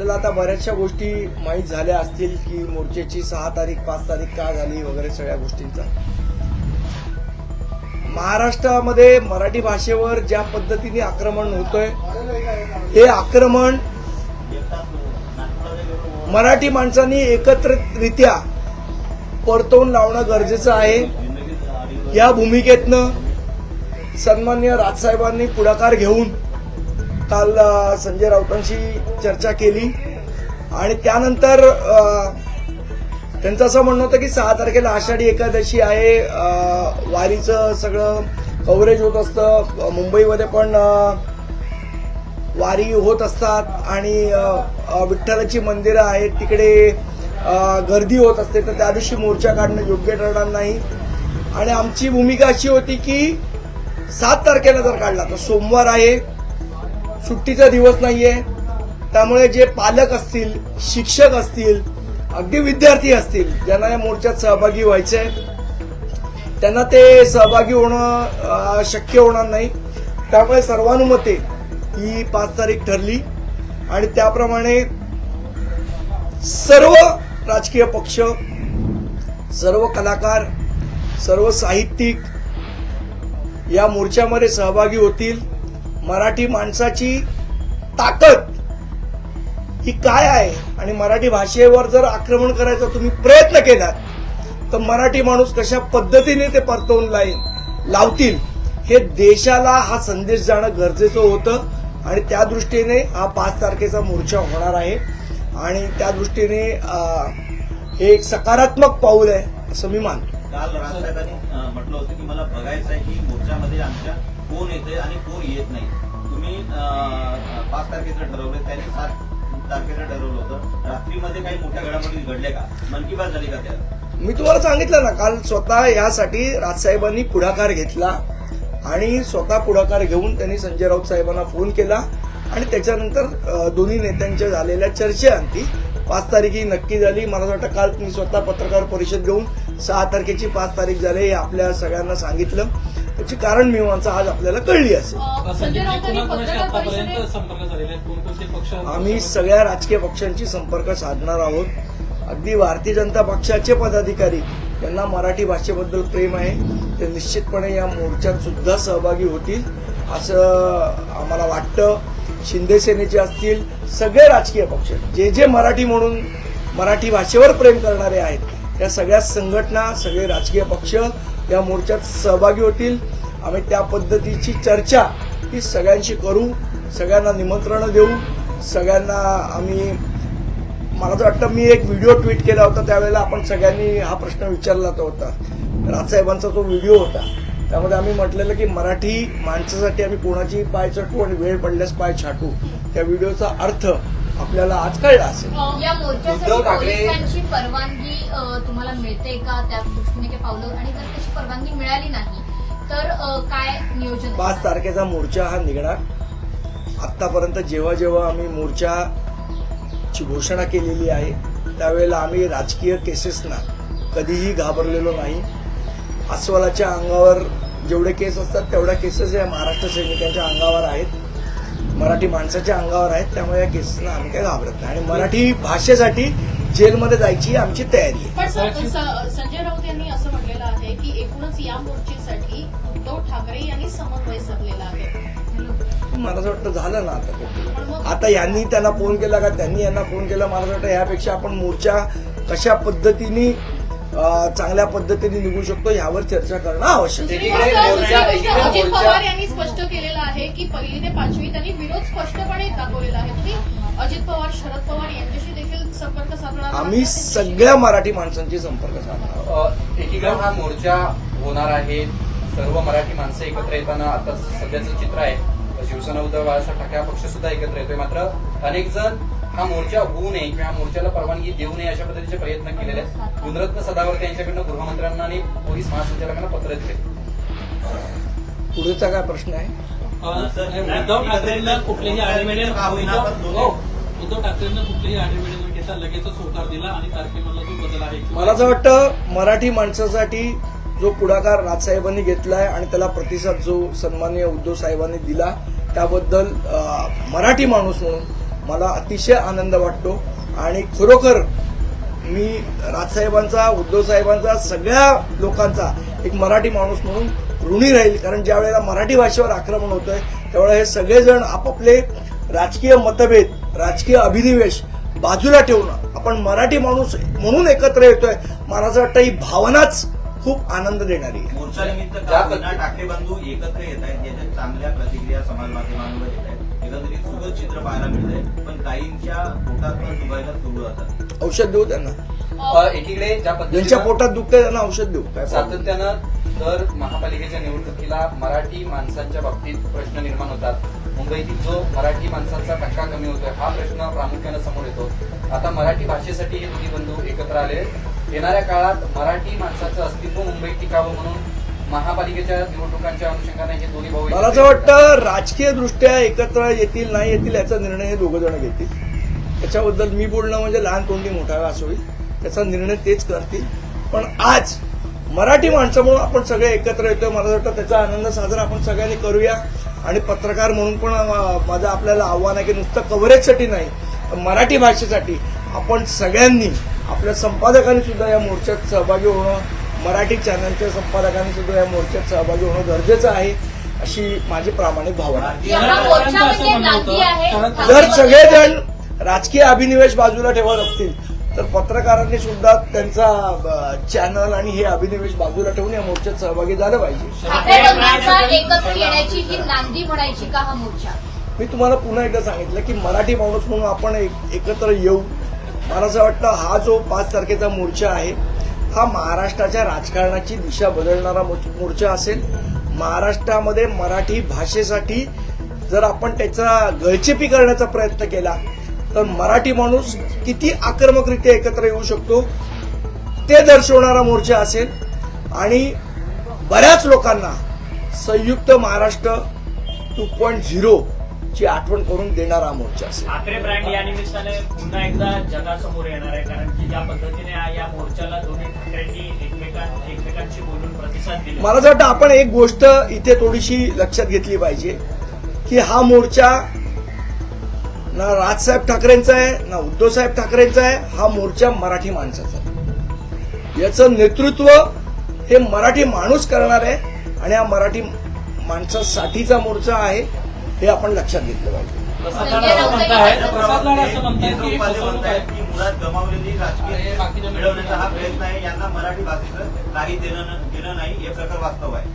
आपल्याला आता बऱ्याचशा गोष्टी माहीत झाल्या असतील की मोर्चेची सहा तारीख पाच तारीख का झाली वगैरे सगळ्या गोष्टींचा. महाराष्ट्रामध्ये मराठी भाषेवर ज्या पद्धतीने आक्रमण होतंय हे आक्रमण मराठी माणसांनी एकत्रितरित्या परतवून लावणं गरजेचं आहे. या भूमिकेतनं सन्मान्य राजसाहेबांनी पुढाकार घेऊन काल संजय राऊतांशी चर्चा केली. आणि त्यानंतर त्यांचं असं म्हणणं होतं की सहा तारखेला आषाढी एकादशी आहे. वारीचं सगळं कव्हरेज होत असतं. मुंबईमध्ये पण वारी होत असतात. आणि विठ्ठलाची मंदिरं आहेत. तिकडे गर्दी होत असते. तर त्या दिवशी मोर्चा काढणं योग्य ठरणार नाही. आणि आमची भूमिका अशी होती की सात तारखेला जर काढला तर सोमवार आहे. सुट्टीचा दिवस नाहीये. त्यामुळे जे पालक असतील शिक्षक असतील अगदी विद्यार्थी असतील ज्यांना या मोर्चात सहभागी व्हायचे त्यांना ते सहभागी होणं शक्य होणार नाही. त्यामुळे सर्वानुमते ही पाच तारीख ठरली आणि त्याप्रमाणे सर्व राजकीय पक्ष सर्व कलाकार सर्व साहित्यिक या मोर्चामध्ये सहभागी होतील. मराठी माणसाची ताकद ही काय आहे? आणि मराठी भाषेवर जर आक्रमण करायचा तुम्ही प्रयत्न केलात तर मराठी माणूस कशा पद्धतीने ते परतवून लाईल लावतील? हे देशाला हा संदेश जाणं गरजेचं होतं आणि त्या दृष्टीने हा पाच तारखेचा मोर्चा होणार आहे. आणि त्या दृष्टीने हे एक सकारात्मक पाऊल आहे असं मी मानतो. काल राज साहेबांनी म्हटलं होतं की मला बघायचं आहे की मोर्चामध्ये आमच्या कोण येते आणि कोण येत नाही. तुम्ही पाच तारखेचं ठरवलं त्यांनी सात तारखेचं ठरवलं होतं. रात्रीमध्ये काही मोठ्या घडामोडी घडल्या का? मन की बात झाली का त्या मी तुम्हाला सांगितलं ना काल स्वतः यासाठी राजसाहेबांनी पुढाकार घेतला आणि स्वतः पुढाकार घेऊन त्यांनी संजय राऊत साहेबांना फोन केला आणि त्याच्यानंतर दोन्ही नेत्यांच्या झालेल्या चर्चेअंती पाच तारीख ही नक्की झाली. मला असं वाटतं काल मी स्वतः पत्रकार परिषद घेऊन सहा तारखेची पाच तारीख झाली हे आपल्या सगळ्यांना सांगितलं. त्याची कारण मीमांसा आज आपल्याला कळली असेल. आम्ही सगळ्या राजकीय पक्षांशी संपर्क साधणार आहोत. अगदी भारतीय जनता पक्षाचे पदाधिकारी यांना मराठी भाषेबद्दल प्रेम आहे. ते निश्चितपणे या मोर्चात सुद्धा सहभागी होतील. असं आम्हाला वाटतं. शिंदे सेनेचे असतील सगळे राजकीय पक्ष जे जे मराठी म्हणून मराठी भाषेवर प्रेम करणारे आहेत त्या सगळ्या संघटना सगळे राजकीय पक्ष या मोर्चात सहभागी होतील. आम्ही त्या पद्धतीची चर्चा ही सगळ्यांशी करू सगळ्यांना निमंत्रणं देऊ सगळ्यांना आम्ही मला तर वाटतं मी एक व्हिडिओ ट्विट केला होता त्यावेळेला आपण सगळ्यांनी हा प्रश्न विचारला तो होता. राजसाहेबांचा तो व्हिडिओ होता. त्यामध्ये आम्ही म्हटलेलं की मराठी माणसासाठी आम्ही कोणाची पाय चटू आणि वेळ पडल्यास पाय छाटू. त्या व्हिडिओचा अर्थ आपल्याला आज कळला असेल. या मोर्चासाठी उद्धव ठाकरे- पोलिसांची परवानगी अ, तुम्हाला मिळते का? त्या दृष्टीने काही पावलं आणि जर तशी परवानगी मिळाली नाही तर अ, काय नियोजन? पाच तारखेचा मोर्चा हा निघणार. आतापर्यंत जेव्हा जेव्हा आम्ही मोर्चाची घोषणा केलेली आहे त्यावेळेला आम्ही राजकीय केसेसना कधीही घाबरलेलो नाही. अस्वलाच्या अंगावर जेवढे केस असतात तेवढ्या केसेस या महाराष्ट्र सैनिकांच्या अंगावर आहेत. मराठी माणसाच्या अंगावर आहेत त्यामुळे या केसेसना आम्ही काही घाबरत नाही. आणि मराठी भाषेसाठी जेलमध्ये जायची आमची तयारी आहे. पण संजय राऊत यांनी असं म्हटलेलं आहे की एकूणच या मोर्चेसाठी उद्धव ठाकरे यांनी समन्वय साधलेला आहे. मला असं वाटतं झालं ना आता आता यांनी त्यांना फोन केला का? त्यांनी यांना फोन केला. मला असं वाटतं यापेक्षा आपण मोर्चा कशा पद्धतीने चांगल्या पद्धतीने निघू शकतो यावर चर्चा करणं आवश्यक आहे. अजित पवार यांनी स्पष्ट केलेलं आहे की पहिली ते पाचवी त्यांनी विरोध स्पष्टपणे दाखवलेला आहे. अजित पवार शरद पवार यांच्याशी देखील संपर्क साधणार आम्ही सगळ्या मराठी माणसांची संपर्क साधणार एकीकडे हा मोर्चा होणार आहे. सर्व मराठी माणसं एकत्र येताना आता सध्याचं चित्र आहे. शिवसेना उद्धव बाळासाहेब ठाकरे हा पक्ष सुद्धा एकत्र येतोय. मात्र अनेक जण हा मोर्चा होऊ नये किंवा मोर्चाला परवानगी देऊ नये अशा पद्धतीचे प्रयत्न केलेले आहेत. गुणरत्न सदावर्ते यांच्याकडनं गृहमंत्र्यांना आणि पोलीस महासंचालकांना पत्र दिले. पुढचा काय प्रश्न आहे? उद्धव ठाकरेंना कुठलेही उद्धव हो, उद्धव ठाकरेंना कुठलेही घेता लगेचच होकार दिला आणि तारखेमधला जो बदल आहे मला असं वाटतं मराठी माणसासाठी जो पुढाकार राजसाहेबांनी घेतलाय आणि त्याला प्रतिसाद जो सन्माननीय उद्धव साहेबांनी दिला त्याबद्दल मराठी माणूस म्हणून मला अतिशय आनंद वाटतो. आणि खरोखर मी राजसाहेबांचा उद्धव साहेबांचा सगळ्या लोकांचा एक मराठी माणूस म्हणून ऋणी राहील. कारण ज्या वेळेला मराठी भाषेवर आक्रमण होतंय त्यावेळेला हे सगळेजण आपापले राजकीय मतभेद राजकीय अभिनिवेश बाजूला ठेवून आपण मराठी माणूस म्हणून एकत्र येतोय मला असं वाटतं ही भावनाच खूप आनंद देणारी आहे. ठाकरे बंधू? एकत्र येत आहेत चांगल्या प्रतिक्रिया समाज माध्यमांवर चित्र पाहायला मिळत आहे पण काहींच्या पोटात पण दुबायला सुरू होतात. औषध देऊ त्यांना. अ, एकीकडे ज्या ज्यांच्या पोटात दुखतंय त्यांना औषध देऊ. काय? सातत्यानं दर महापालिकेच्या निवडणुकीला मराठी माणसांच्या बाबतीत प्रश्न निर्माण होतात. मुंबईतील जो मराठी माणसांचा टक्का कमी होतोय हा प्रश्न प्रामुख्यानं समोर येतो. आता मराठी भाषेसाठी हे दोन्ही बंधू एकत्र आले. येणाऱ्या काळात मराठी माणसाचं अस्तित्व मुंबईत टिकावं म्हणून महापालिकेच्या निवडणुकांच्या अनुषंगाने हे दोन्ही भाऊ मला असं वाटतं राजकीय दृष्ट्या एकत्र येतील नाही येतील याचा निर्णय हे दोघं जण घेतील. त्याच्याबद्दल मी बोलणं म्हणजे लहान तोंडी मोठा असं होईल. त्याचा निर्णय तेच करतील. पण आज मराठी माणसं म्हणून आपण सगळे एकत्र येतोय मला असं वाटतं त्याचा आनंद साजरा आपण सगळ्यांनी करूया. आणि पत्रकार म्हणून पण माझं आपल्याला आव्हान आहे की नुसतं कव्हरेजसाठी नाही तर मराठी भाषेसाठी आपण सगळ्यांनी आपल्या संपादकांनी सुद्धा या मोर्चात सहभागी होणं मराठी चॅनलच्या संपादकांनी सुद्धा या मोर्चात सहभागी होणं गरजेचं आहे अशी माझी प्रामाणिक भावना आहे. मोर्चा म्हणजे जर सगळेजण राजकीय अभिनिवेश बाजूला ठेवत असतील तर पत्रकारांनी सुद्धा त्यांचा चॅनल आणि हे अभिनिवेश बाजूला ठेवून या मोर्चात सहभागी झालं पाहिजे. ठाकरे बंधूंचा एकत्र येण्याची नांदी म्हणायची का मोर्चा? मी तुम्हाला पुन्हा एकदा सांगितलं की मराठी माणूस म्हणून आपण एक- एकत्र येऊ. मला असं वाटतं हा जो पाच तारखेचा मोर्चा आहे हा महाराष्ट्राच्या राजकारणाची दिशा बदलणारा मोर्चा असेल. महाराष्ट्रामध्ये मराठी भाषेसाठी जर आपण त्याचा गळचेपी करण्याचा प्रयत्न केला तर मराठी माणूस किती आक्रमकरित्या एकत्र येऊ शकतो ते दर्शवणारा मोर्चा असेल. आणि बऱ्याच लोकांना संयुक्त महाराष्ट्र टू पॉईंट झिरो ची आठवण करून देणारा मोर्चा असेल. ठाकरे ब्रँड या निमित्ताने पुन्हा एकदा जगासमोर येणार आहे कारण की ज्या पद्धतीने या मोर्चाला दोन्ही ठाकरेंनी एकमेकां एकमेकांशी बोलून प्रतिसाद दिला. मला असं वाटतं आपण एक गोष्ट इथे थोडीशी लक्षात घेतली पाहिजे की हा मोर्चा ना राजसाहेब ठाकरेंचा आहे ना उद्धवसाहेब ठाकरेंचा आहे हा मोर्चा मराठी माणसाचा आहे. याचं नेतृत्व हे मराठी माणूस करणार आहे आणि हा मराठी माणसासाठीचा मोर्चा आहे. हे आपण लक्षात घेतलं पाहिजे. मुळात गमावलेली राजकीय मिळवण्याचा हा प्रयत्न आहे. यांना मराठी भाषेचं काही देणं देणं नाही. हे प्रकार वास्तव आहे.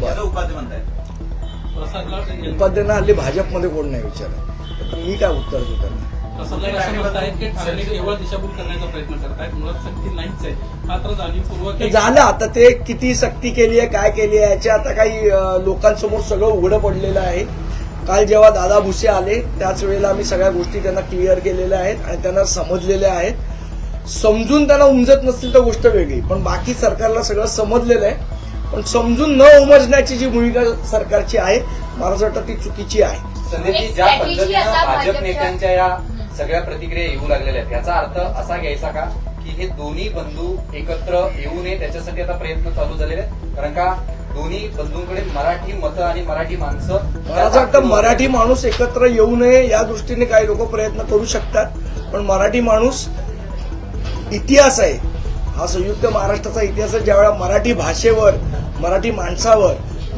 बरं. असं उपाध्ये म्हणतायत प्रसाद लाड यांनी- उपाध्यांना हल्ली भाजपमध्ये कोण नाही विचारत. तर मी काय उत्तर देऊ त्यांना प्रसाद लाड असं म्हणतायत की ठाकरे केवळ दिशाभूल करण्याचा प्रयत्न करतायत. मुळात सक्ती नाहीच आहे. मात्र जाणीवपूर्वक ते एक- झालं. आता ते किती सक्ती केली आहे काय केली आहे याच्या आता काही लोकांसमोर सगळं उघडं पडलेलं आहे. काल जेव्हा दादा भुसे आले त्याच वेळेला आम्ही सगळ्या गोष्टी त्यांना क्लिअर केलेल्या आहेत आणि त्यांना समजलेल्या आहेत. समजून त्यांना उमजत नसतील तर गोष्ट वेगळी पण बाकी सरकारला सगळं समजलेलं आहे. पण समजून न उमजण्याची जी भूमिका सरकारची आहे मला असं वाटतं ती चुकीची आहे. संदीपजी ज्या पद्धतीनं भाजप नेत्यांच्या या सगळ्या प्रतिक्रिया येऊ लागलेल्या आहेत याचा अर्थ असा घ्यायचा का की हे दोन्ही बंधू एकत्र येऊ नये त्याच्यासाठी आता प्रयत्न चालू झालेले आहेत? कारण का दोन्ही बंधूंकडे मराठी मतं आणि मराठी माणसं मला असं वाटतं मराठी माणूस एकत्र येऊ नये या दृष्टीने काही लोक प्रयत्न करू शकतात. पण मराठी माणूस इतिहास आहे. हा संयुक्त महाराष्ट्राचा इतिहास आहे. ज्यावेळेला मराठी भाषेवर मराठी माणसावर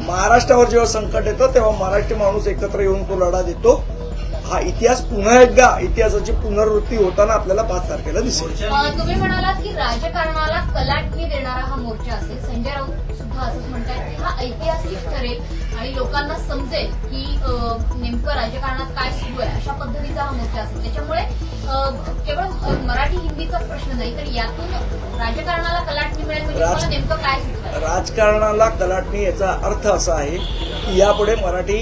महाराष्ट्रावर जेव्हा संकट येतं तेव्हा मराठी माणूस एकत्र येऊन तो लढा देतो. हा इतिहास पुन्हा एकदा इतिहासाची पुनरावृत्ती होताना आपल्याला पाच तारखेला दिसेल. तुम्ही म्हणालात की राजकारणाला कलाटणी देणारा हा मोर्चा असेल. संजय राऊत सुद्धा असंच म्हणतात की हा ऐतिहासिक ठरेल आणि लोकांना समजेल की नेमकं राजकारणात काय सुरू आहे अशा पद्धतीचा हा मोर्चा असेल. त्याच्यामुळे केवळ मराठी हिंदीचाच प्रश्न नाही तर यातून राजकारणाला कलाटणी मिळेल म्हणजे नेमकं काय राजकारणाला कलाटणी याचा अर्थ असा आहे की यापुढे मराठी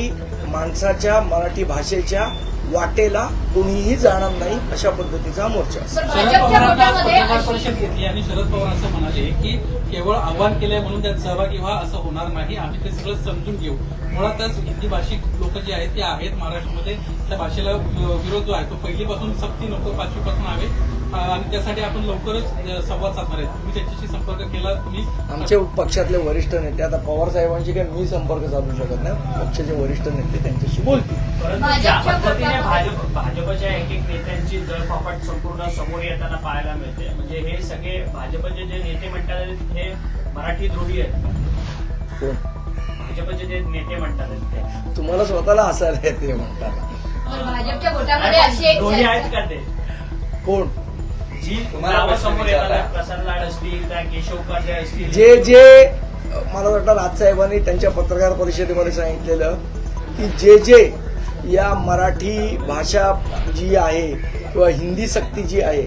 माणसाच्या मराठी भाषेच्या वाटेला कोणीही जाणार नाही अशा पद्धतीचा मोर्चा. अशी- परिषद घेतली आणि शरद पवार असं म्हणाले की केवळ आव्हान केलंय म्हणून त्यात सहभागी व्हा असं होणार नाही. आम्ही ते सगळं समजून घेऊ. मुळातच हिंदी भाषिक लोक जे आहेत ते आहेत महाराष्ट्रामध्ये. त्या भाषेला विरोध जो आहे तो पहिलीपासून सक्ती नको पाचवीपासून आहे आणि त्यासाठी आपण लवकरच संवाद साधणार आहे तुम्ही त्यांच्याशी संपर्क केला तुम्ही आमचे पक्षातले वरिष्ठ नेते आता पवार साहेबांशी काही मी संपर्क साधू शकत नाही. पक्षाचे वरिष्ठ नेते त्यांच्याशी बोलतील. परंतु ज्या भाजपच्या पद्धतीने भाजप भाजपच्या एक एक नेत्यांची जळफापट संपूर्ण समोर येताना पाहायला मिळते. म्हणजे हे सगळे भाजपचे जे नेते म्हणतात हे मराठी द्रोही आहेत. कोण? भाजपचे जे नेते म्हणतात ते. तुम्हाला स्वतःला हसायला येते म्हणतात भाजपच्या गोटामध्ये द्रोही आहेत का ते? कोण? जी तुम्हाला नावं प्रश्न समोर विचारला. येतात प्रसाद लाड असतील त्या केशव उपाध्याय असतील जे जे मला वाटतं राजसाहेबांनी त्यांच्या पत्रकार परिषदेमध्ये सांगितलेलं की जे जे या मराठी भाषा जी आहे किंवा हिंदी सक्ती जी आहे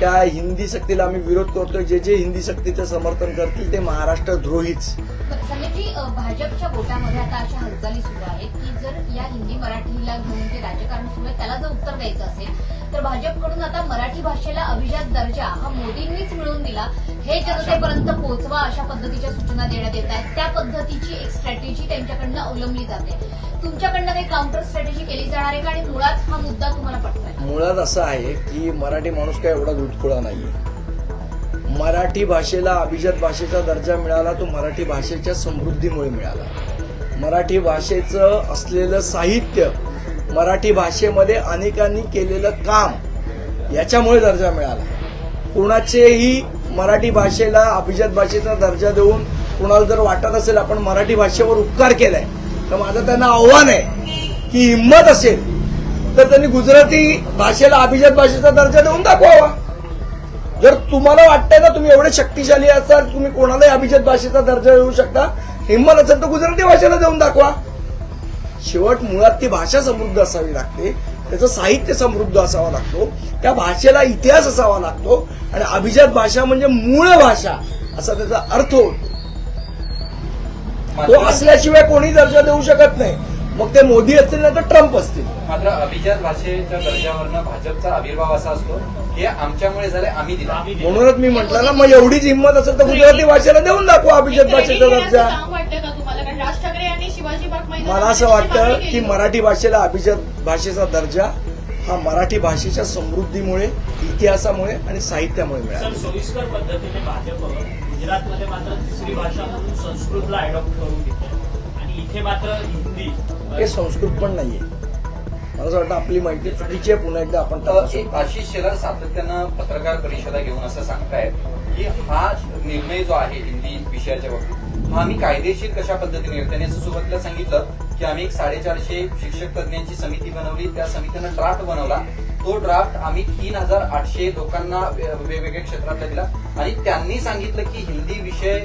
त्या हिंदी सक्तीला आम्ही विरोध करतोय जे जे हिंदी सक्तीचं समर्थन करतील ते महाराष्ट्र द्रोहीच भाजपच्या गोटामध्ये आता अशा हालचाली सुरू आहेत की जर या हिंदी मराठीला घेऊन जे राजकारण सुरू आहे त्याला जर उत्तर द्यायचं असेल तर भाजपकडून आता मराठी भाषेला अभिजात दर्जा हा मोदींनीच मिळवून दिला. हे जनतेपर्यंत पोहोचवा अशा पद्धतीच्या सूचना देण्यात येत आहेत. त्या पद्धतीची एक स्ट्रॅटेजी त्यांच्याकडनं अवलंबली जाते. तुमच्याकडनं काही काउंटर स्ट्रॅटेजी केली जाणार आहे का? आणि मुळात हा मुद्दा तुम्हाला पटतोय? मुळात असं आहे की मराठी माणूस काय एवढा दुधखोळा नाहीये. मराठी भाषेला अभिजात भाषेचा दर्जा मिळाला तो मराठी भाषेच्या समृद्धीमुळे मिळाला. मराठी भाषेचं असलेलं साहित्य मराठी भाषेमध्ये अनेकांनी केलेलं काम याच्यामुळे दर्जा मिळाला. कोणाचेही मराठी भाषेला अभिजात भाषेचा दर्जा देऊन कोणाला जर वाटत असेल आपण मराठी भाषेवर उपकार केलाय तर माझं त्यांना आव्हान आहे की हिंमत असेल तर त्यांनी गुजराती भाषेला अभिजात भाषेचा दर्जा देऊन दाखवावा. जर तुम्हाला वाटतंय ना तुम्ही एवढे शक्तिशाली असाल तुम्ही कोणालाही अभिजात भाषेचा दर्जा देऊ शकता हिंमत असेल तर गुजराती भाषेला देऊन दाखवा. शेवट मुळात ती भाषा समृद्ध असावी लागते. त्याचं साहित्य समृद्ध असावा लागतो. त्या भाषेला इतिहास असावा लागतो. आणि अभिजात भाषा म्हणजे मूळ भाषा असा त्याचा अर्थ होतो. तो असल्याशिवाय कोणी दर्जा देऊ शकत नाही. मग ते मोदी असतील नाही तर ट्रम्प असतील. मात्र अभिजात भाषेच्या दर्जावरनं भाजपचा आविर्भाव असा असतो हे आमच्यामुळे झाले आम्ही दिला. म्हणूनच मी म्हटलं ना मग एवढीच हिंमत असेल तर गुजराती भाषेला देऊन दाखवा अभिजात भाषेचा दर्जा. काम वाटतं का तुम्हाला? कारण राज ठाकरे यांनी शिवाजी पार्क मैदानात मला असं वाटतं की. मराठी भाषेला अभिजात भाषेचा दर्जा हा मराठी भाषेच्या समृद्धीमुळे इतिहासामुळे आणि साहित्यामुळे मिळाला. सोयीस्कर पद्धतीने भाजप गुजरातमध्ये मात्र तिसरी भाषा म्हणून संस्कृतला अडॉप्ट करून घेते आणि इथे मात्र हिंदी. हे संस्कृत पण नाहीये. मला असं वाटतं आपली माहिती चुकीची आहे पुन्हा एकदा आपण तर आशिष शेलार सातत्यानं पत्रकार परिषदा घेऊन असं सांगतायत की हा निर्णय जो आहे हिंदी विषयाच्या बाबतीत हा आम्ही कायदेशीर कशा पद्धतीने घेऊ त्यांनी असं सुरुवातीला सांगितलं की आम्ही एक साडेचारशे शिक्षक तज्ज्ञांची समिती बनवली. त्या समितीनं ड्राफ्ट बनवला. तो ड्राफ्ट आम्ही तीन हजार आठशे लोकांना वेगवेगळ्या क्षेत्रातला दिला. आणि त्यांनी सांगितलं की हिंदी विषय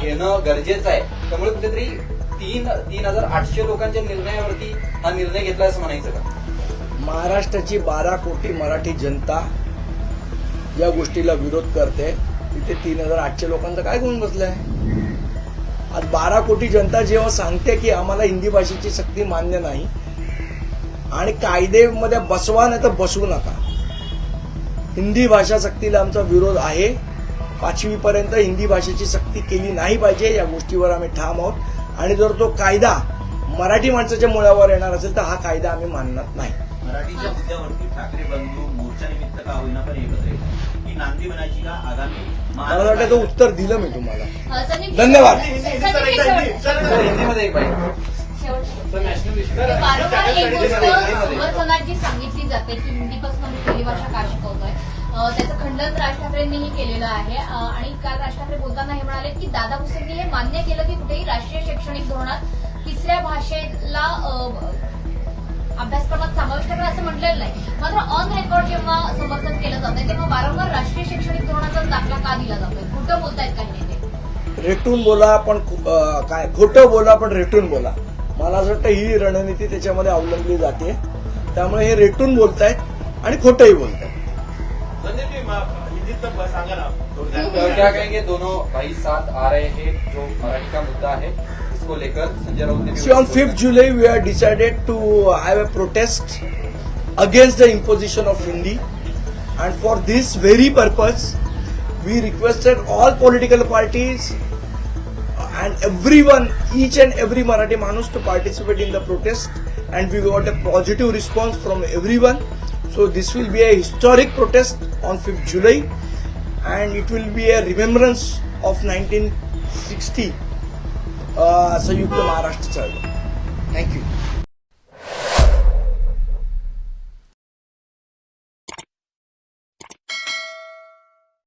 घेणं गरजेचं आहे. त्यामुळे कुठेतरी तीन तीन हजार आठशे लोकांच्या निर्णयावरती हा निर्णय घेतला असं म्हणायचं का? महाराष्ट्राची बारा कोटी मराठी जनता या गोष्टीला विरोध करते. तिथे तीन हजार आठशे लोकांचा काय गुण बसलाय? आज बारा कोटी जनता जेव्हा सांगते की आम्हाला हिंदी भाषेची सक्ती मान्य नाही आणि कायदेमध्ये बसवा नाही तर बसवू नका. हिंदी भाषा सक्तीला आमचा विरोध आहे. पाचवी पर्यंत हिंदी भाषेची सक्ती केली नाही पाहिजे या गोष्टीवर आम्ही ठाम आहोत. आणि जर तो कायदा मराठी माणसाच्या मुळावर येणार असेल तर हा कायदा आम्ही मानणार नाही मराठीच्या मुद्द्यावरती ठाकरे बंधू मोर्चा निमित्त का होईना पण एकत्र ही नांदी बनायची का आगामी मला वाटतं तो उत्तर दिलं मी तुम्हाला धन्यवाद. हिंदीमध्ये एक पाहिजे वारंवार एक गोष्ट सांगितली जाते की हिंदीपासून आम्ही पहिली भाषा का शिकवतोय त्याचं खंडन राज ठाकरेंनीही केलेलं आहे. आणि काल राज ठाकरे बोलताना हे म्हणाले की दादा भुसेंनी हे मान्य केलं की कुठेही राष्ट्रीय शैक्षणिक धोरणात तिसऱ्या भाषेला अभ्यासक्रमात समाविष्ट करा असं म्हटलेलं नाही. मात्र ऑन रेकॉर्ड जेव्हा समर्थन केलं जात तेव्हा वारंवार राष्ट्रीय शैक्षणिक धोरणाचा दाखला का दिला जातोय? खोटं बोलतायत काही नेते? रेटून बोला पण काय? खोटं बोला पण रेटून बोला. मला असं वाटतं ही रणनीती त्याच्यामध्ये अवलंबली जाते. त्यामुळे हे रेटून बोलतायत आणि खोटंही बोलतायत. तो of Hindi and for this very purpose we requested all political parties and everyone each and every Marathi manoos to participate in the protest and we got a positive response from everyone So this will be a historic protest on 5th July and it will be a remembrance of 1960 uh, संयुक्त महाराष्ट्र चळवळ thank you